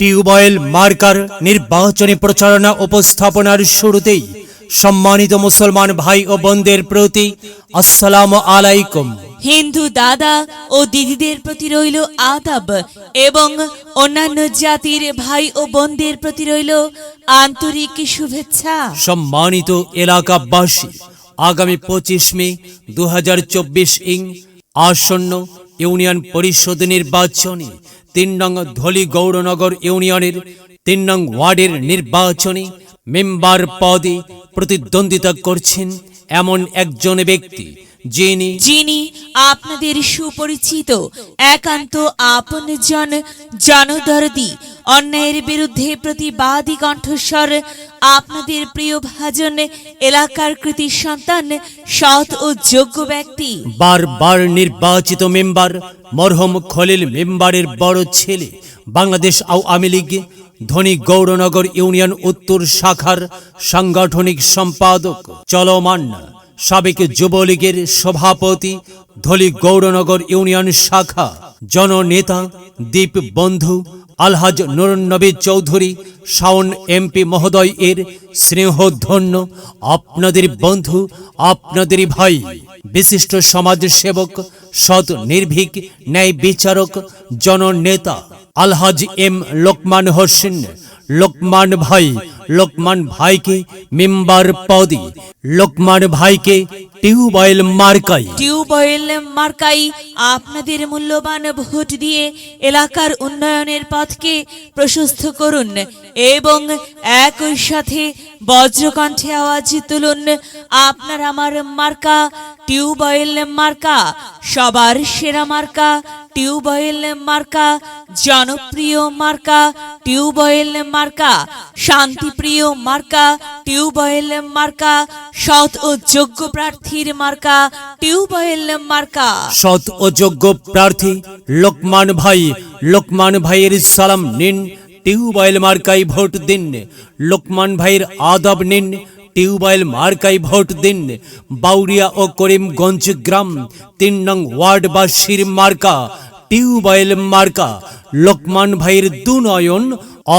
Tubewell marker নির্বাচনী প্রচারণা উপস্থাপনার শুরুতেই সম্মানিত মুসলমান ভাই ও বোনদের প্রতি আসসালামু আলাইকুম। হিন্দু দাদা ও দিদিদের প্রতি রইল আদাব এবং অন্যান্য জাতির ভাই ও বোনদের প্রতি রইল আন্তরিক শুভেচ্ছা। সম্মানিত এলাকাবাসী আগামী পঁচিশ মে দু হাজার চব্বিশ ইং আসন্ন ইউনিয়ন পরিষদ নির্বাচনে তিন নং ধলি গৌরনগর ইউনিয়নের তিন নং ওয়ার্ডের নির্বাচনে মেম্বার পদে প্রতিদ্বন্দ্বিতা করছেন এমন একজন ব্যক্তি, যিনি যিনি আপনাদের সুপরিচিত, একান্ত আপনজন, জনদরদি অন্যায়ের বিরুদ্ধে প্রতিবাদী কণ্ঠস্বর, আপনাদের প্রিয় ভাজন, এলাকার কৃতি সন্তান, সৎ ও যোগ্য ব্যক্তি। বারবার নির্বাচিত মেম্বার, মরহম খলিল মেম্বারের বড় ছেলে, বাংলাদেশ আওয়ামী লীগ, ধনী গৌরনগর ইউনিয়ন উত্তর শাখার সাংগঠনিক সম্পাদক, চলমান, সাবেক যুবলীগের সভাপতি ধলি গৌরনগর ইউনিয়ন শাখা, জননেতা দীপ বন্ধু আলহাজ নুরনবী চৌধুরী, শাওন এমপি মহোদয় এর স্নেহধন্য, আপনাদের বন্ধু, আপনাদের ভাই, বিশিষ্ট সমাজ সেবক সৎ নির্ভীক, ন্যায় বিচারক, জননেতা আলহাজ এম লোকমান হোসেন, লোকমান ভাই, লোকমান ভাইকে মেম্বার পদে, লোকমান ভাইকে টিউবওয়েল মার্কাই। টিউবওয়েল মার্কাই আপনাদের মূল্যবান ভোট দিয়ে এলাকার উন্নয়নের পথকে প্রশস্ত করুন এবং একই সাথে বজ্রকণ্ঠে আওয়াজ তুলুন। আপনার আমার মার্কা, টিউবওয়েল মার্কা, সবার সেরা মার্কা টিউবওয়েল মার্কা, জনপ্রিয় মার্কা, টিউবওয়েল মার্কা, শান্তিপ্রিয় মার্কা, টিউবওয়েল মার্কা, সৎ ও যোগ্য প্রার্থীর মার্কা, টিউবওয়েল মার্কা। সৎ ও যোগ্য প্রার্থী লোকমান ভাই, লোকমান ভাইয়ের সালাম নিন, টিউবওয়েল মার্কাই ভোট দিন, লোকমান ভাইয়ের আদব নিন টিউবওয়েল মার্কাই ভোট দিন। বাউরিয়া ও করিমগঞ্জ গ্রাম, তিন নং ওয়ার্ডবাসীর মার্কা, টিউবওয়েল মার্কা। লোকমান ভাইয়ের দুনয়ন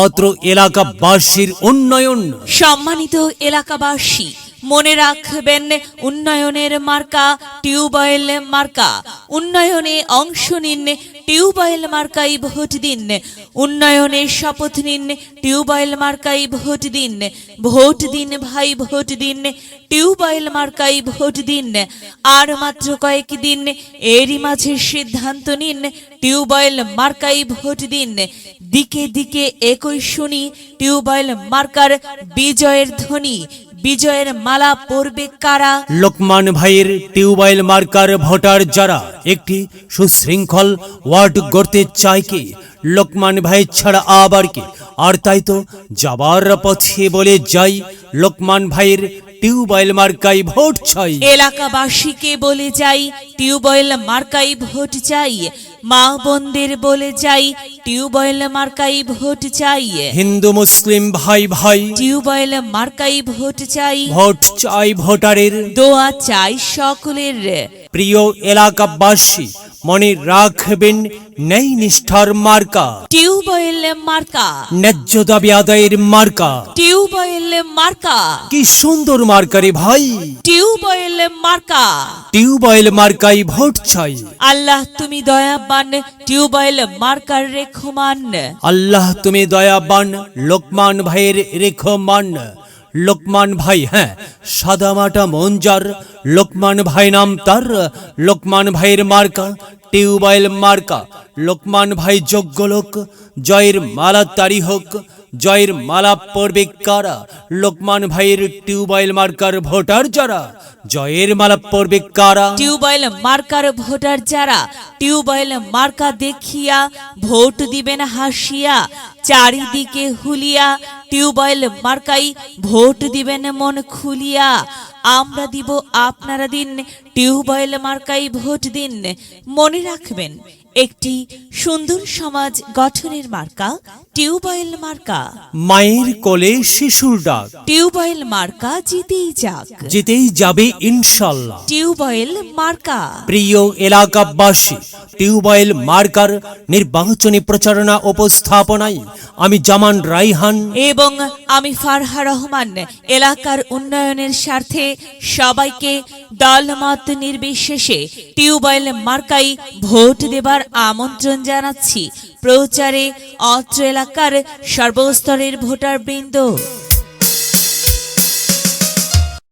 অত্র এলাকাবাসীর উন্নয়ন। সম্মানিত এলাকাবাসী মনে রাখবেন, উন্নয়নের মার্কা, টিউবওয়েল মার্কা। উন্নয়নে অংশ নিন, টিউবওয়েল মার্কাই ভোট দিন। উন্নয়নের শপথ নিন, টিউবওয়েল মার্কাই ভোট দিন। ভোট দিন ভাই, ভোট দিন, টিউবওয়েল মার্কাই ভোট দিন। আর মাত্র কয়েক দিন, এরই মাঝে সিদ্ধান্ত নিন, টিউবওয়েল মার্কাই ভোট দিন। দিকে দিকে একই শুনি, টিউবওয়েল মার্কার বিজয়ের ধ্বনি। বিজয়ের মালা পরবে কারা? লোকমান ভাইয়ের টিউবওয়েল মার্কার ভোটার যারা একটি সুশৃঙ্খল ওয়ার্ড গড়তে চায় কি? লোকমান ভাই ছাড়া আবার কি? আর তাই তো যাবার পথে বলে যাই লোকমান ভাইয়ের টিউবওয়েল মার্কাই ভোট চাই। এলাকাবাসীকে বলে যাই টিউবওয়েল মার্কাই ভোট চাই। মা বোনদের বলে যাই টিউবওয়েল মার্কাই ভোট চাই। হিন্দু মুসলিম ভাই ভাই। টিউবওয়েল মার্কাই ভোট চাই। ভোট চাই ভোটারের। দোয়া চাই সকলের। প্রিয় এলাকাবাসী মনে রাখবেন নেই নিষ্ঠার মার্কা। টিউবওয়েল মার্কা। ন্যায্য দাবি আদায়ের মার্কা। টিউবওয়েল মার্কা। কি সুন্দর মার্কারে ভাই। টিউবওয়েল মার্কা। টিউবওয়েল মার্কাই ভোট চাই। আল্লাহ তুমি দয়াবান টিউবওয়েল মার্কার রেখমান। আল্লাহ তুমি দয়াবান লোকমান ভাইয়ের রেখমান। লোকমান ভাই হ্যাঁ সাদামাটা মঞ্জার লোকমান ভাই নাম তার। লোকমান ভাইয়ের মার্কা, টিউবওয়েল মার্কা। লোকমান ভাই যোগ্য লোক, জয়ের মালা তারি হোক জয়ের মালা পড়বে কারা? লোকমান ভাইয়ের টিউবওয়েল মার্কার ভোটার যারা? জয়ের মালা পড়বে কারা? টিউবওয়েল মার্কার ভোটার যারা? টিউবওয়েল মার্কা দেখিয়া ভোট দিবেন হাসিয়া, চারিদিকে হুলিয়া, টিউবওয়েল মার্কাই ভোট দিবেন মন খুলিয়া। আমরা দিব আপনারা দিন টিউবওয়েল মার্কাই ভোট দিন। মনে রাখবেন একটি সুন্দর সমাজ গঠনের মার্কা টিউবওয়েল মার্কা। মায়ের কোলে শিশুর ডাক। টিউবওয়েল মার্কা জিতেই যাক। যেতেই যাবে ইনশাল্লাহ। টিউবওয়েল মার্কা। প্রিয় এলাকাবাসী টিউবওয়েল মার্কার নির্বাচনী প্রচারণা উপস্থাপনায় আমি জামান রাইহান। এবং আমি ফারহা রহমান এলাকার উন্নয়নের স্বার্থে সবাইকে দলমত নির্বিশেষে টিউবওয়েল মার্কাই ভোট দেবার আমন্ত্রণ জানাচ্ছি। প্রচারে অত্র এলাকার সর্বস্তরের ভোটারবৃন্দ।